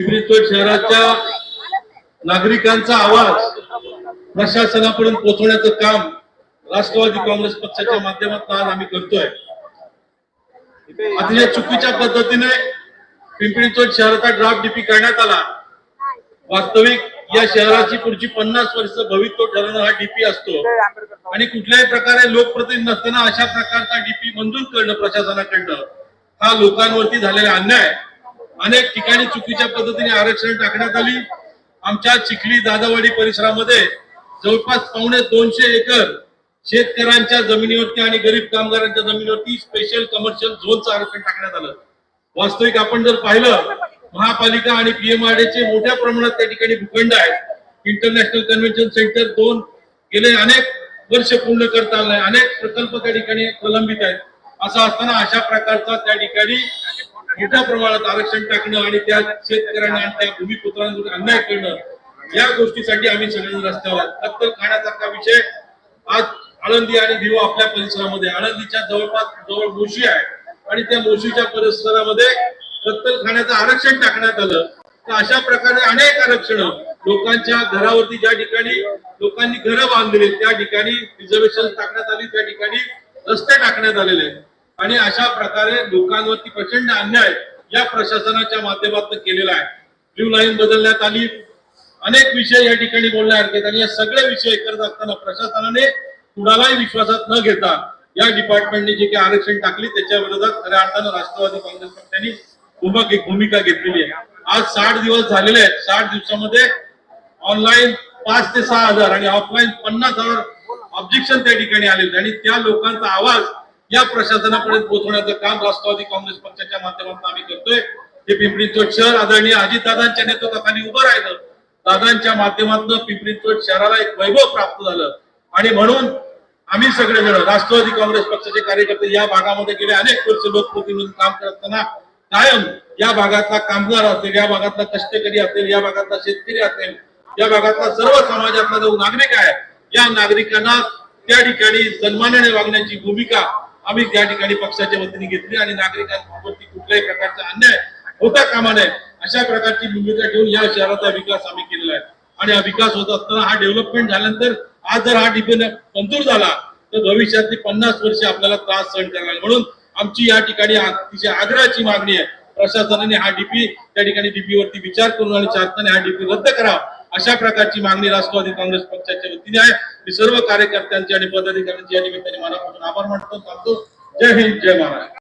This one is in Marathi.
पिंपरी शहराच्या नागरिकांचा आवाज प्रशासनापर्यंत पोहोचवण्याचं काम राष्ट्रवादी काँग्रेस पक्षाच्या माध्यमातून आज आम्ही करतोय. अतिशय चुकीच्या पद्धतीने पिंपरी चिंचवड शहराचा ड्राफ्ट डीपी करण्यात आला. वास्तविक या शहराची पुढची पन्नास वर्ष भवित्व ठरवणं हा डीपी असतो. आणि कुठल्याही प्रकारे लोकप्रतिनिधी नसताना अशा प्रकारचा डीपी मंजूर करणं प्रशासनाकडनं हा लोकांवरती झालेला अन्याय. आहे. अनेक ठिकाणी चुकीच्या पद्धतीने आरक्षण टाकण्यात आली. आमच्या चिखली दादावाडी परिसरामध्ये जवळपास पावणे दोनशे एकर शेतकऱ्यांच्या जमिनीवरती आणि गरीब कामगारांच्या जमिनीवरती स्पेशल कमर्शियल झोनचं आरक्षण टाकण्यात आलं. वास्तविक आपण जर पाहिलं महापालिका आणि पीएमआरडीचे मोठ्या प्रमाणात त्या ठिकाणी भूखंड आहेत. इंटरनॅशनल कन्व्हेन्शन सेंटर दोन गेले अनेक वर्ष पूर्ण करता आले नाही. अनेक प्रकल्प त्या ठिकाणी प्रलंबित आहेत. असं असताना अशा प्रकारचा त्या ठिकाणी मोठ्या प्रमाणात आरक्षण टाकणं आणि त्या शेतकऱ्यांना आणि त्या भूमिपुत्रांवर अन्याय करणं या गोष्टीसाठी आम्ही सगळ्यांनी रस्त्यावर आहोत. कत्तल खाण्यासारखा विषय आज आळंदी आणि दिव आपल्या परिसरामध्ये आळंदीच्या जवळपास जवळ मोशी आहे आणि त्या मोशीच्या परिसरामध्ये कत्तल खाण्याचं आरक्षण टाकण्यात आलं तर अशा प्रकारे अनेक आरक्षण लोकांच्या घरावरती ज्या ठिकाणी लोकांनी घरं बांधलेली त्या ठिकाणी रिझर्वेशन टाकण्यात आली त्या ठिकाणी रस्ते टाकण्यात आलेले आहेत आणि अशा प्रकारे लोकांवरती प्रचंड अन्याय या प्रशासनाच्या माध्यमातून केलेला आहे. ब्ल्यू लाईन बदलण्यात आली. अनेक विषय या ठिकाणी बोलण्यासारखे आहेत आणि या सगळे विषय करत असताना प्रशासनाने कुणालाही विश्वासात न घेता या डिपार्टमेंटने जे काही आरक्षण टाकले त्याच्या विरोधात खऱ्या अर्थानं राष्ट्रवादी काँग्रेस पक्षाने भूमिका भूमिका घेतलेली आहे. आज साठ दिवस झालेले आहेत. साठ दिवसामध्ये ऑनलाईन पाच ते सहा हजार आणि ऑफलाईन पन्नास हजार ऑब्जेक्शन त्या ठिकाणी आलेले आणि त्या लोकांचा आवाज या प्रशासनापर्यंत पोहोचवण्याचं काम राष्ट्रवादी काँग्रेस पक्षाच्या माध्यमातून आम्ही करतोय. हे पिंपरी चोट शहर आदरणीय अजितदादांच्या नेतृत्वाखाली उभं राहिलं. दादांच्या माध्यमातून पिंपरी चोट शहराला एक वैभव प्राप्त झालं. आणि म्हणून आम्ही सगळेजण राष्ट्रवादी काँग्रेस पक्षाचे कार्यकर्ते या भागामध्ये गेले. अनेक वर्ष लोकप्रतिनिधी काम करत असताना कायम या भागातला कामगार असेल या भागातला कष्टकरी असेल या भागातला शेतकरी असेल या भागातला सर्व समाजातला जो नागरिक आहे या नागरिकांना त्या ठिकाणी सन्मानाने वागण्याची भूमिका आम्ही त्या ठिकाणी पक्षाच्या वतीने घेतली आणि नागरिकांवरती कुठल्याही प्रकारचा अन्याय होता कामा नये अशा प्रकारची भूमिका ठेवून या शहराचा विकास आम्ही केलेला आहे. आणि हा विकास होत असताना हा डेव्हलपमेंट झाल्यानंतर आज जर हा डीपीने मंजूर झाला तर भविष्यातली पन्नास वर्ष आपल्याला त्रास सहन करायला लागेल. म्हणून आमची या ठिकाणी अतिशय आग्रहाची मागणी आहे. प्रशासनाने हा डीपी त्या ठिकाणी डीपी वरती विचार करून आणि शासनाने हा डीपी रद्द करावा अशा प्रकारची मागणी राष्ट्रवादी काँग्रेस पक्षाच्या वतीने आहे. मी सर्व कार्यकर्त्यांची आणि पदाधिकाऱ्यांचे या निमित्ताने मनापासून आभार मानतो. सांगतो जय हिंद जय महाराज